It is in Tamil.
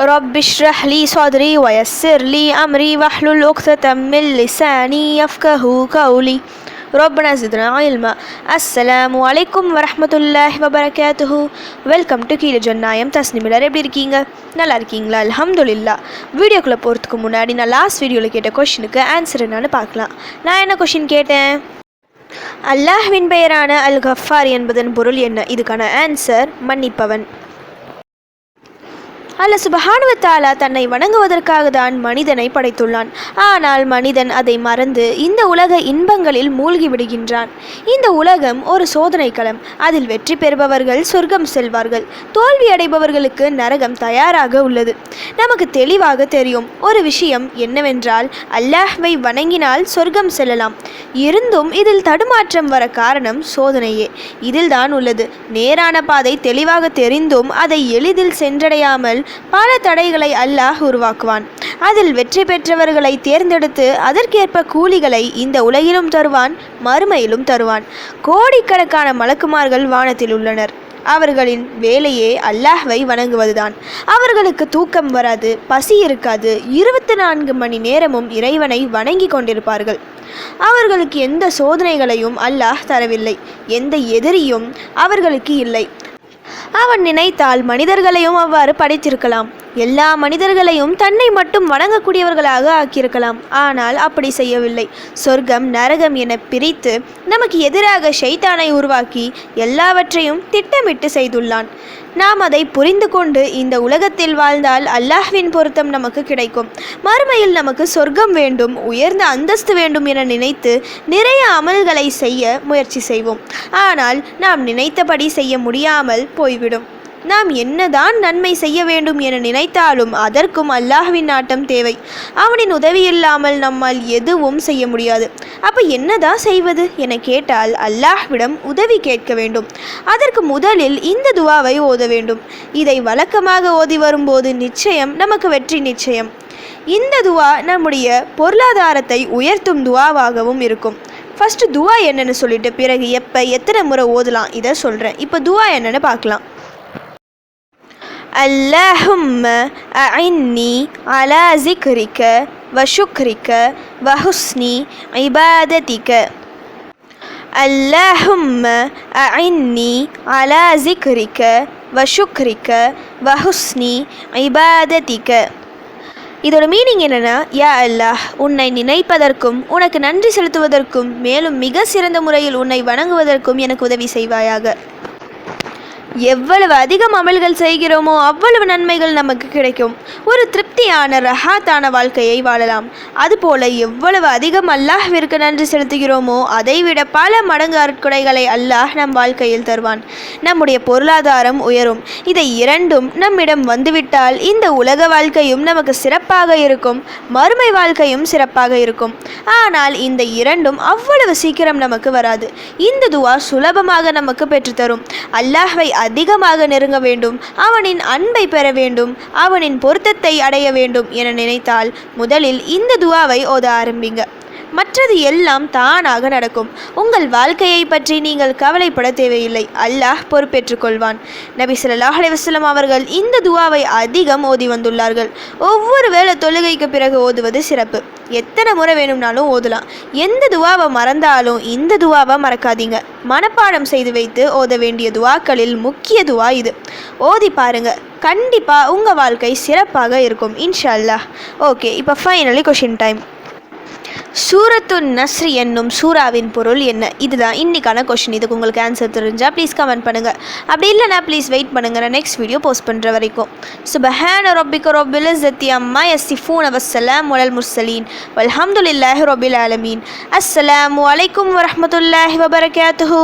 رب اشرح لي صدري ويسر لي أمري واحلل عقدة من لساني يفقه قولي ربنا زدنا علما السلام عليكم ورحمة الله وبركاته வெல்கம் டு கீழே ஜன்னாயம் தஸ்னிமிலர் எப்படி இருக்கீங்க நல்லா இருக்கீங்களா அல்ஹம்துலில்லா வீடியோக்குள்ளே போகிறதுக்கு முன்னாடி நான் லாஸ்ட் வீடியோவில் கேட்ட கொஷினுக்கு ஆன்சர் என்னன்னு பார்க்கலாம் நான் என்ன கொஷின் கேட்டேன் அல்லாஹ்வின் பெயரான அல் கஃபார் என்பதன் பொருள் என்ன இதுக்கான ஆன்சர் மன்னிப்பவன் அல்ல சுபஹானுவத்தாலா தன்னை வணங்குவதற்காக தான் மனிதனை படைத்துள்ளான். ஆனால் மனிதன் அதை மறந்து இந்த உலக இன்பங்களில் மூழ்கி விடுகின்றான். இந்த உலகம் ஒரு சோதனை களம் அதில் வெற்றி பெறுபவர்கள் சொர்க்கம் செல்வார்கள். தோல்வி அடைபவர்களுக்கு நரகம் தயாராக உள்ளது. நமக்கு தெளிவாக தெரியும் ஒரு விஷயம் என்னவென்றால் அல்லாஹ்வை வணங்கினால் சொர்க்கம் செல்லலாம். இருந்தும் இதில் தடுமாற்றம் வர காரணம் சோதனையே. இதில் தான் உள்ளது. நேரான பாதை தெளிவாக தெரிந்தும் அதை எளிதில் சென்றடையாமல் பல தடைகளை அல்லாஹ் உருவாக்குவான். அதில் வெற்றி பெற்றவர்களை தேர்ந்தெடுத்து அதற்கேற்ப கூலிகளை இந்த உலகிலும் தருவான் மறுமையிலும் தருவான். கோடிக்கணக்கான மலக்குமார்கள் வானத்தில் உள்ளனர். அவர்களின் வேலையே அல்லாஹ்வை வணங்குவதுதான். அவர்களுக்கு தூக்கம் வராது பசி இருக்காது இருபத்தி நான்கு மணி நேரமும் இறைவனை வணங்கி கொண்டிருப்பார்கள். அவர்களுக்கு எந்த சோதனைகளையும் அல்லாஹ் தரவில்லை. எந்த எதிரியும் அவர்களுக்கு இல்லை. அவன் நினைத்தால் மனிதர்களையும் அவ்வாறு படைத்திருக்கலாம். எல்லா மனிதர்களையும் தன்னை மட்டும் வணங்கக்கூடியவர்களாக ஆக்கியிருக்கலாம். ஆனால் அப்படி செய்யவில்லை. சொர்க்கம் நரகம் என பிரித்து நமக்கு எதிராக ஷைத்தானை உருவாக்கி எல்லாவற்றையும் திட்டமிட்டு செய்துள்ளான். நாம் அதை புரிந்து கொண்டு இந்த உலகத்தில் வாழ்ந்தால் அல்லாஹ்வின் பொருத்தம் நமக்கு கிடைக்கும். மறுமையில் நமக்கு சொர்க்கம் வேண்டும் உயர்ந்த அந்தஸ்து வேண்டும் என நினைத்து நிறைய அமல்களை செய்ய முயற்சி செய்வோம். ஆனால் நாம் நினைத்தபடி செய்ய முடியாமல் போய்விடும். நாம் என்னதான் நன்மை செய்ய வேண்டும் என நினைத்தாலும் அதற்கும் அல்லாஹ்வின் நாட்டம் தேவை. அவனின் உதவி இல்லாமல் நம்மால் எதுவும் செய்ய முடியாது. அப்போ என்னதான் செய்வது என கேட்டால் அல்லாஹ்விடம் உதவி கேட்க வேண்டும். அதற்கு முதலில் இந்த துவாவை ஓத வேண்டும். இதை வழக்கமாக ஓதி வரும்போது நிச்சயம் நமக்கு வெற்றி நிச்சயம். இந்த துவா நம்முடைய பொருளாதாரத்தை உயர்த்தும் துவாவாகவும் இருக்கும். ஃபஸ்ட்டு துவா என்னென்னு சொல்லிட்டு பிறகு எப்போ எத்தனை முறை ஓதலாம் இதை சொல்கிறேன் இப்போ துவா என்னென்னு பார்க்கலாம். اللهم أعني على ذكرك وشكرك وحسن عبادتك اللهم أعني على ذكرك وشكرك وحسن عبادتك இதோட மீனிங் என்னன்னா யா அல்லாஹ் உன்னை நினைப்பதற்கும் உனக்கு நன்றி செலுத்துவதற்கும் மேலும் மிக சிறந்த முறையில் உன்னை வணங்குவதற்கும் எனக்கு உதவி செய்வாயாக எவ்வளவு அதிகம் அமல்கள் செய்கிறோமோ அவ்வளவு நன்மைகள் நமக்கு கிடைக்கும். ஒரு திருப்தியான ரஹாத்தான வாழ்க்கையை வாழலாம். அதுபோல எவ்வளவு அதிகம் அல்லாஹ்விற்கு நன்றி செலுத்துகிறோமோ அதைவிட பல மடங்கு அற்கொடைகளை அல்லாஹ் நம் வாழ்க்கையில் தருவான். நம்முடைய பொருளாதாரம் உயரும். இதை இரண்டும் நம்மிடம் வந்துவிட்டால் இந்த உலக வாழ்க்கையும் நமக்கு சிறப்பாக இருக்கும். மறுமை வாழ்க்கையும் சிறப்பாக இருக்கும். ஆனால் இந்த இரண்டும் அவ்வளவு சீக்கிரம் நமக்கு வராது. இந்த துவா சுலபமாக நமக்கு பெற்றுத்தரும். அல்லாஹ்வை அதிகமாக நெருங்க வேண்டும். அவனின் அன்பை பெற வேண்டும். அவனின் பொருத்தத்தை அடைய வேண்டும் என நினைத்தால் முதலில் இந்த துவாவை ஓத ஆரம்பிங்க. மற்றது எல்லாம் தானாக நடக்கும். உங்கள் வாழ்க்கையை பற்றி நீங்கள் கவலைப்பட தேவையில்லை. அல்லாஹ் பொறுப்பேற்றுக் கொள்வான். நபி சொல்லாஹ் அலைஹி அவர்கள் இந்த துவாவை அதிகம் ஓதி வந்துள்ளார்கள். ஒவ்வொரு வேளை தொழுகைக்கு பிறகு ஓதுவது சிறப்பு. எத்தனை முறை வேணும்னாலும் ஓதலாம். எந்த துவாவை மறந்தாலும் இந்த துவாவை மறக்காதீங்க. மனப்பாடம் செய்து வைத்து ஓத வேண்டிய துவாக்களில் முக்கிய துவா இது. ஓதி பாருங்க. கண்டிப்பாக உங்கள் வாழ்க்கை சிறப்பாக இருக்கும். இன்ஷா அல்லாஹ். ஓகே இப்போ ஃபைனலி கொஷின் டைம் சூரத்துன் நஸ்ரி என்னும் சூறாவின் பொருள் என்ன? இதுதான் இன்னைக்கான கொஷின் இதுக்கு உங்களுக்கு ஆன்சர் தெரிஞ்சால் ப்ளீஸ் கமெண்ட் பண்ணுங்கள் அப்படி இல்லைனா ப்ளீஸ் வெயிட் பண்ணுங்கள் நான் நெக்ஸ்ட் வீடியோ போஸ்ட் பண்ணுற வரைக்கும். சுபஹான ரொபிக ரொபில் ஜத்தி அம்மா எஸ் எஸ்ஸிஃபூன் அவசலாம் முலல் முர்சலீன் வல்ஹம்துலில்லாஹி ரொபில் ஆலமீன். அஸ்ஸலாமு வலைக்கம் வரமத்துல்லாஹி வபரகாத்துஹு.